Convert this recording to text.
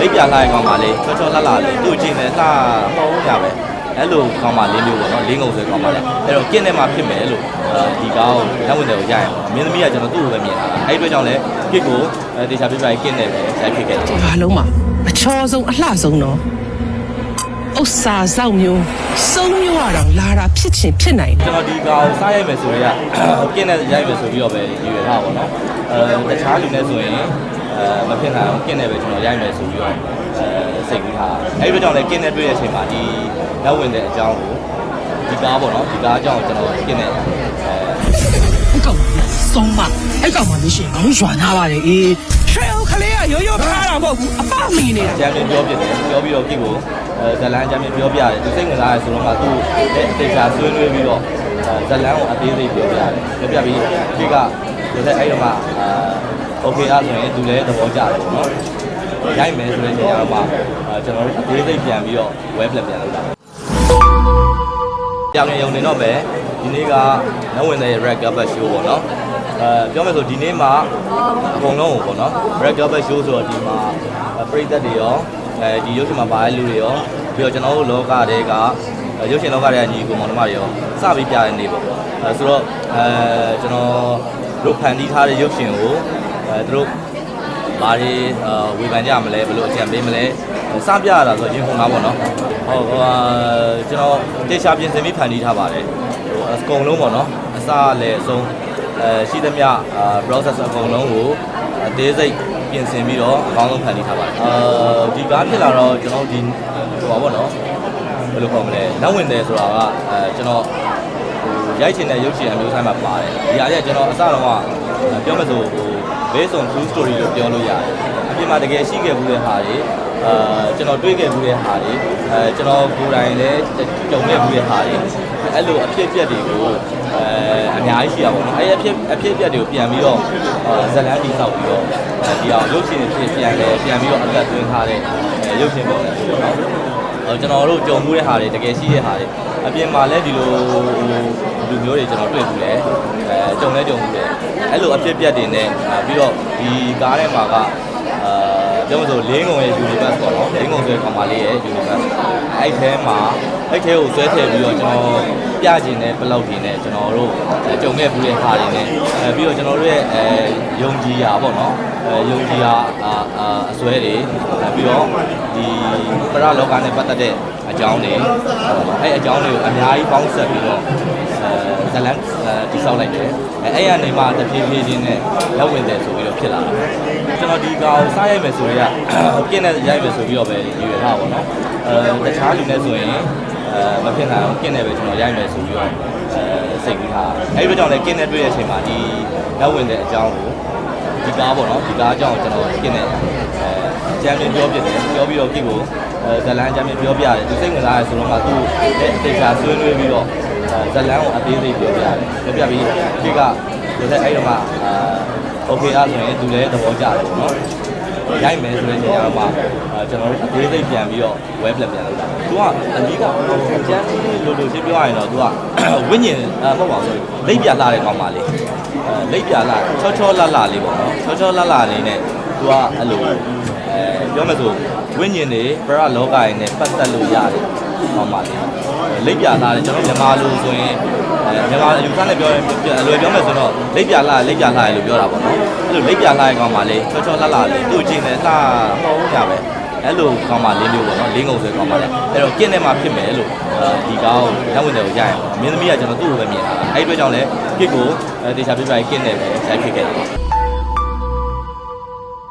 လိပ်ပြလှရကောင်ပါလေချောချောလှလှလေးသူ့ချင်းနဲ့လှမဟုတ်ကြပဲအဲ့လိုကောင်ပါလေးမျိုးပေါ့နော်လေးငုံဆွဲကောင်ပါလေအဲ့တော့ကင်းထဲမှာဖြစ်မယ်လို့ဒီကောင်လက်ဝင်တွေကိုရရင်ပေါ့မင်းသမီးကကျွန်တော်သူ့ကိုပဲမြင်တာအဲ့ဒီအတွက်ကြောင့်လဲကစ်ကိုတေချာပြပြကင်းနေပဲရိုက်ဖြစ်ခဲ့တယ်ဘာလုံးမှာအချောဆုံးအလှဆုံးတော့ဥစ္စာစောက်မျိုးစုံမျိုးရတော့လာတာဖြစ်ချင်ဖြစ်နိုင်တယ်ကျွန်တော်ဒီကောင်စားရိုက်မယ်ဆိုရင်ကင်းနဲ့ရိုက်မယ်ဆိုပြီးတော့ပဲရည်ရွယ်ထားပါတော့အဲတခြားလူနဲ့ဆိုရင် အဲမဖြစ်နိုင်အောင်ကင်းနဲ့ပဲကျွန်တော်ရိုက်မယ်ဆိုပြီးတော့အဲစိတ်ကူးထားအဲ့ဒီအတွက်ကြောင့်လဲကင်းနဲ့တွေ့တဲ့အချိန်မှာဒီလက်ဝင်တဲ့အကြောင်းကိုဒီကားပေါ့နော်ဒီကားအကြောင်းကိုကျွန်တော်ကင်းနဲ့အဲအဲ့ကောင်ကဆုံးမအဲ့ကောင်မှလို့ရှိရင်ခေါင်းရွာနာပါတယ်အေးရွှေဦးကလေးကရိုးရိုးထားတာမဟုတ်ဘူးအပမီနေတာကျမ်းပြင်ပြောပြတယ်ပြောပြီးတော့ကိကိုအဲဇလန်ကျမ်းပြင်ပြောပြတယ်သူစိတ်ဝင်စားတယ်ဆိုတော့မှသူ့လက်တေချာဆွေးနွေးပြီးတော့အဲဇလန်ကိုအသေးစိတ်ပြောပြတယ်ပြောပြပြီးကိကဒီလက်အဲ့တော့မှအာ โอเคအားဆိုရင်သူလည်းသဘောကျတယ်ပေါ့နော်ရိုက်မယ်ဆိုတဲ့ချိန်ကတော့မှအာကျွန်တော်တို့အသေးစိတ်ပြန်ပြီးတော့ web ပြန်ပြန်လုပ်တာပြောင်းရုံနေတော့ပဲဒီနေ့ကနဝင်တဲ့ red carpet show ပေါ့နော်အဲပြောမယ်ဆိုဒီနေ့မှာအကုန်လုံးကိုပေါ့နော် red carpet show ဆိုတော့ဒီမှာပရိသတ်တွေရောအဲဒီရုပ်ရှင်မှာပါတဲ့လူတွေရောပြီးတော့ကျွန်တော်တို့လောကတွေကရုပ်ရှင်လောကတွေကညီကိုမောင်နှမတွေရောစပြီးပြတဲ့နေ့ပေါ့အဲဆိုတော့အဲကျွန်တော်တို့ဖန်တီးထားတဲ့ရုပ်ရှင်ကို အဲသူတို့ဘာတွေအာဝေဖန်ကြမလဲဘယ်လိုအကြံပေးမလဲစပြရတာဆိုရင်ခုနကပေါ့နော်ဟုတ်ဟိုအာကျွန်တော်တေချာပြင်ဆင်ပြီးဖန်တီးထားပါတယ်ဟိုအကုန်လုံးပေါ့နော်အစလည်းအဆုံးအဲရှိသမျှအာ process အကုန်လုံးကိုအသေးစိတ်ပြင်ဆင်ပြီးတော့အကောင်းဆုံးဖန်တီးထားပါတယ်အာဒီကားဖြစ်လာတော့ကျွန်တော်ဒီဟိုပါပေါ့နော်ဘယ်လိုခေါ်မလဲနောက်ဝင်တယ်ဆိုတာကအဲကျွန်တော်ရိုက်ချင်တဲ့ရုပ်ရှင်အမျိုးအစားမှာပါတယ်ဒီဟာကြီးကကျွန်တော်အစတော့ကပြောမှဆိုဟို based on true story လို့ပြောလို့ရတယ်အပြင်မှာတကယ်ရှိခဲ့မှုတဲ့ဟာတွေအာကျွန်တော်တွေ့ခဲ့မှုတဲ့ဟာတွေအဲကျွန်တော်ကိုယ်တိုင်လည်းကြုံခဲ့မှုတဲ့ဟာတွေအဲ့လိုအဖြစ်အပျက်တွေကိုအဲအများကြီးရှိရပါတော့အဲ့ဒီအဖြစ်အဖြစ်အပျက်တွေကိုပြန်ပြီးတော့ဇလန်းတီဆောက်ပြီးတော့ဒီအောင်ရုပ်ရှင်ဖြစ်ပြန်လဲပြန်ပြီးတော့အသက်သွင်းထားတဲ့ရုပ်ရှင်ပုံစံမျိုးပေါ့နော်ကျွန်တော်တို့ကြုံမှုတဲ့ဟာတွေတကယ်ရှိတဲ့ဟာတွေ အပြင်မှာလည်းဒီလိုလူမျိုးတွေကျွန်တော်တွေ့ဘူးလေအဲကြုံလဲကြုံဘူးလေအဲ့လိုအဖြစ်အပျက်တွေနဲ့ပြီးတော့ဒီကားထဲမှာကအာပြောမလို့လင်းငုံရဲ့ universe ပေါ့နော်လင်းငုံဆိုတဲ့ကောင်မလေးရဲ့ universe အဲ့ထဲမှာအဲ့ထဲကိုဆွဲထည့်ပြီးတော့ကျွန်တော်ပြကျင်တဲ့ဘလောက်တွေနဲ့ကျွန်တော်တို့ကြုံခဲ့ဘူးတဲ့ဟာတွေနဲ့အဲပြီးတော့ကျွန်တော်တို့ရဲ့အဲယုံကြည်ရာပေါ့နော်အဲယုံကြည်ရာအာအာအစွဲတွေပြီးတော့ဒီ ပရလောကနဲ့ပတ်သက်တဲ့အကြောင်းတွေအဲ့အကြောင်းတွေကိုအများကြီးပေါင်းဆက်ပြီးတော့အဲဇလန်တိဆောက်လိုက်တယ်အဲအဲ့ရနေမှတဖြည်းဖြည်းချင်းနဲ့ရောက်ဝင်တယ်ဆိုပြီးတော့ဖြစ်လာတယ်ကျွန်တော်ဒီကောင်စားရိုက်မယ်ဆိုရင်ကကင်းနဲ့ရိုက်မယ်ဆိုပြီးတော့ပဲရည်ရွယ်ထားပါတော့အဲတခြားလူနဲ့ဆိုရင်အဲမဖြစ်နိုင်အောင်ကင်းနဲ့ပဲကျွန်တော်ရိုက်မယ်ဆိုပြီးတော့အဲစိတ်ကူးထားအဲ့ဒီကြောင့်လည်းကင်းနဲ့တွေ့တဲ့အချိန်မှာဒီရောက်ဝင်တဲ့အကြောင်းကိုဒီကားပေါ့နော်ဒီကားအကြောင်းကိုကျွန်တော်ကင်းနဲ့အဲကျမ်းပြင်ပြောပြတယ်ပြောပြီးတော့ကိကိုအဲ ဇလန်ကျမ်းပြင်ပြောပြတယ်သူစိတ်ဝင်စားတယ်ဆိုတော့မှသူ့လက်တေချာဆွေးနွေးပြီးတော့ဇလန်ကိုအသေးစိတ်ပြောပြတယ်ပြောပြပြီးကိကဒီလက်အဲ့တော့မှအာโอเคအားဆိုရင်သူလည်းသဘောကျတယ်ပေါ့နော်ရိုက်မယ်ဆိုတဲ့ချိန်ကတော့မှအဲကျွန်တော်တို့အသေးစိတ်ပြန်ပြီးတော့ web ပြန်ပြန်လုပ်တာသူကအဓိကအကျန်းလိုလိုရှင်းပြောရရင်တော့သူကဝိညာဉ်အဲမဟုတ်ပါဘူးလိပ်ပြလှတဲ့ကောင်ပါလေအဲလိပ်ပြလှချောချောလှလှလေးပေါ့နော်ချောချောလှလှလေးနဲ့သူကအဲ့လိုအဲ ပြောမယ်ဆိုဝိညာဉ်တွေပရလောကရင်းနဲ့ပတ်သက်လို့ရတယ်ကောင်ပါလေလိပ်ပြလှတယ်ကျွန်တော်မြန်မာလူဆိုရင်အဲမြန်မာယူဆနဲ့ပြောရင်အလွယ်ပြောမယ်ဆိုတော့လိပ်ပြလှလိပ်ပြလှရလို့ပြောတာပေါ့နော်အဲ့လိုလိပ်ပြလှတဲ့ကောင်ပါလေချောချောလှလှလေးသူ့ချင်းနဲ့လှမဟုတ်ကြပဲအဲ့လိုကောင်းပါလေးမျိုးပေါ့နော်လေးငုံဆွဲကောင်းပါလေအဲ့တော့ကင်းထဲမှာဖြစ်မယ်လို့ဒီကောင်းလက်ဝင်တွေကိုရရင်ပေါ့မင်းသမီးကကျွန်တော်သူ့ကိုပဲမြင်တာအဲ့ဒီအတွက်ကြောင့်လဲကစ်ကိုတေချာပြပြကင်းထဲပဲရိုက်ဖြစ်ခဲ့တယ်